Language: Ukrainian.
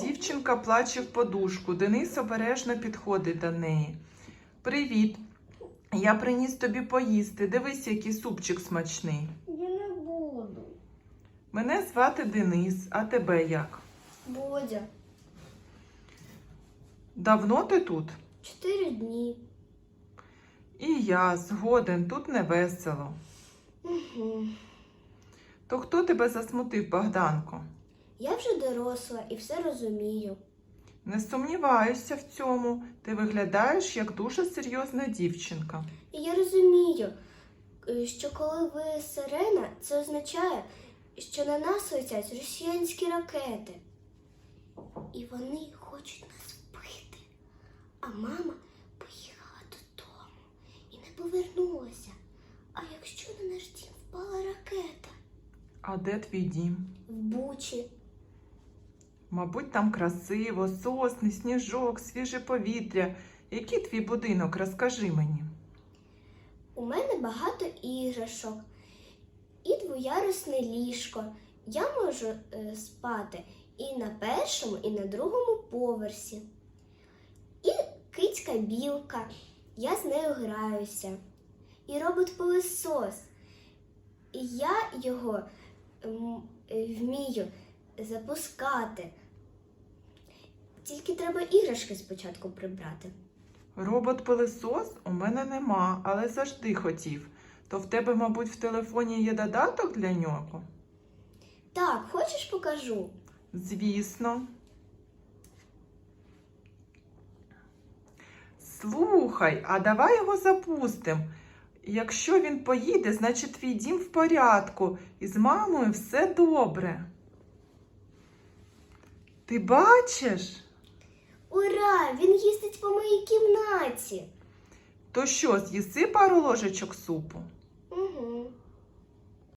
Дівчинка плаче в подушку. Денис обережно підходить до неї. Привіт. Я приніс тобі поїсти. Дивись, який супчик смачний. Я не буду. Мене звати Денис, а тебе як? Бодя, Давно ти тут? чотири дні. І я згоден, тут не весело. Угу. То хто тебе засмутив, Богданко? Я вже доросла і все розумію. Не сумніваюся в цьому. Ти виглядаєш як дуже серйозна дівчинка. І я розумію, е, що коли ви сирена, це означає, що на нас летять росіянські ракети. І вони хочуть нас вбити. А мама поїхала додому і не повернулася. А якщо на наш дім впала ракета А де твій дім? в Бучі? Мабуть, там красиво, сосни, сніжок, свіже повітря. Який твій будинок? Розкажи мені. У мене багато іграшок і двоярусне ліжко. Я можу е, спати і на першому, і на другому поверсі. І кицька білка. Я з нею граюся. І робот пилисос. І я його е, вмію запускати. Тільки треба іграшки спочатку прибрати. Робот-пилисос у мене нема, але завжди хотів. То в тебе, мабуть, в телефоні є додаток для нього? Так, хочеш покажу? Звісно. Слухай, а давай його запустимо. Якщо він поїде, значить твій дім в порядку, і з мамою все добре. Ти бачиш? Їздить по моїй кімнаті. То що, з'їси пару ложечок супу?